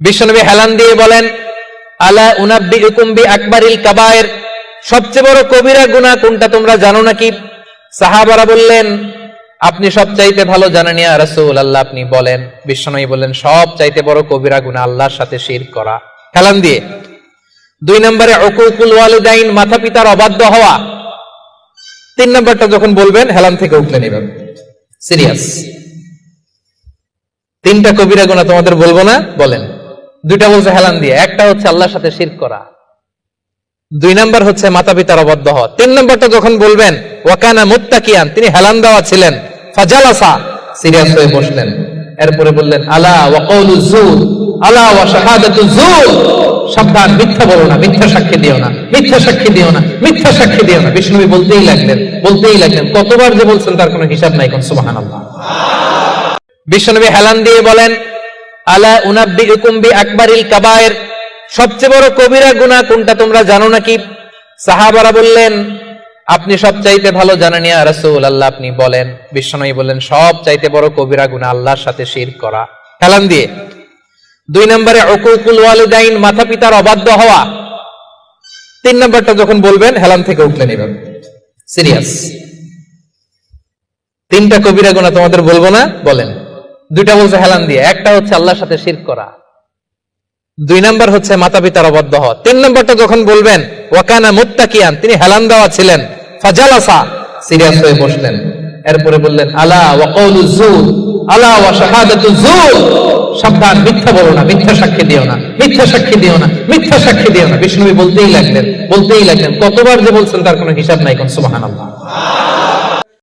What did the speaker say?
বিশ্বনবী হেলান দিয়ে বলেন, আলা উনাব্বি বি আকবারিল কাবায়ের। সবচেয়ে বড় কবিরা গুনাহ কোনটা তোমরা জানো নাকি? সাহাবারা বললেন, আপনি সব চাইতে ভালো জানেন ইয়া আল্লাহ আপনি বলেন, বিশ্বনবী বললেন সব চাইতে বড় কবিরা গুনাহ আল্লাহর সাথে শিরক করা। হেলান দিয়ে। দুই নম্বরে অকুকুল ওয়ালিদাইন মাতা পিতার অবাধ্য হওয়া। তিন নম্বরটা যখন বলবেন, হেলান থেকে উঠলেন নেবেন। সিরিয়াস। তিনটা কবিরা গুণা তোমাদের বলব না? বলেন। দুইটা বলছে হেলান দিয়ে, একটা হচ্ছে আল্লাহর সাথে শির করা। দুই নাম্বার হচ্ছে মাতা পিতার অবদ্ধ হওয়া। তিন নম্বরটা যখন বলবেন, ওয়াকানা মুত্তাকিয়ান, তিনি হেলান দেওয়া ছিলেন, ফাজালাসা, সিরিয়াস হয়ে বসলেন। এরপরে বললেন, আলা ওয়াকাউলু জুর আলা ওয়া শাহাদাতু জুর সাবধান, মিথ্যা বলো না, মিথ্যা সাক্ষী দিও না, মিথ্যা সাক্ষী দিও না, মিথ্যা সাক্ষী দিও না। বিষ্ণুবী বলতেই লাগলেন বলতেই লাগলেন, কতবার যে বলছেন তার কোনো হিসাব নাই কোন সুবহানাল্লাহ। বিশ্বনবী হেলান দিয়ে বলেন আলা উনাব্বি বি আকবারিল কাবায়ের। সবচেয়ে বড় কবিরা গুনাহ কোনটা তোমরা জানো নাকি? সাহাবারা বললেন, আপনি সব চাইতে ভালো জানেন ইয়া রাসূল আল্লাহ আপনি বলেন। বিশ্বনবী বললেন সব চাইতে বড় কবিরা গুনাহ আল্লাহর সাথে শিরক করা। হেলান দিয়ে। দুই নম্বরে উকুকুল ওয়ালিদাইন মাতা পিতার অবাধ্য হওয়া। তিন নম্বরটা যখন বলবেন, হেলান থেকে উঠলেন নেবেন। সিরিয়াস। তিনটা কবিরা গুণা তোমাদের বলব না? বলেন। দুইটা বলছে হেলান দিয়ে, একটা হচ্ছে আল্লাহর সাথে শির করা। দুই নাম্বার হচ্ছে মাতা পিতার অবদ্ধ হওয়া তিন নম্বরটা যখন বলবেন, ওয়াকানা মুত্তাকিয়ান, তিনি হেলান দেওয়া ছিলেন। ফাজালাসা, সিরিয়াস হয়ে বসলেন। এরপরে বললেন, আলা ওয়াকাউলু জুর আলা ওয়া শাহাদাতু জুর সাবধান, মিথ্যা বলো না, মিথ্যা সাক্ষী দিও না, মিথ্যা সাক্ষী দিও না, মিথ্যা সাক্ষী দিও না। বিষ্ণুবী বলতেই লাগলেন বলতেই লাগলেন। কতবার যে বলছেন তার কোনো হিসাব নাই কোন সুবহানাল্লাহ।